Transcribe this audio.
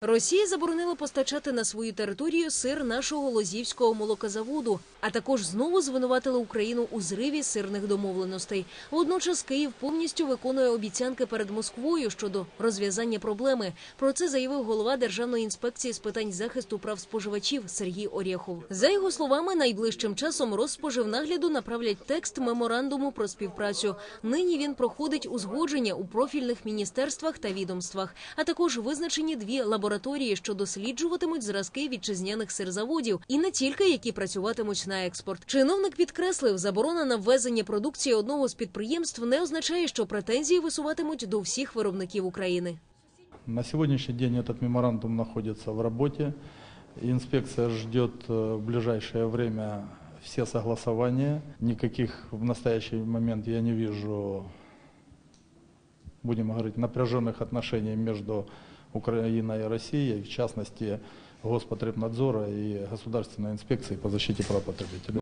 Росія заборонила постачати на свою територію сир нашого лозівського молокозаводу, а також знову звинуватила Україну у зриві сирних домовленостей. Водночас Київ повністю виконує обіцянки перед Москвою щодо розв'язання проблеми. Про це заявив голова Державної інспекції з питань захисту прав споживачів Сергій Орєхов. За його словами, найближчим часом Розспоживнагляду направлять текст меморандуму про співпрацю. Нині він проходить узгодження у профільних міністерствах та відомствах, а також визначені дві лабораторії, що досліджуватимуть зразки вітчизняних сирзаводів, і не тільки які працюватимуть на експорт. Чиновник підкреслив, заборона на ввезення продукції одного з підприємств не означає, що претензії висуватимуть до всіх виробників України. На сегодняшний день этот меморандум находится в работе. Инспекция ждет э, в ближайшее время все согласования. Никаких в настоящий момент я не вижу, будем говорить, напряженных отношений между Украиной и Россией, в частности, Госпотребнадзора и Государственной инспекции по защите прав потребителей.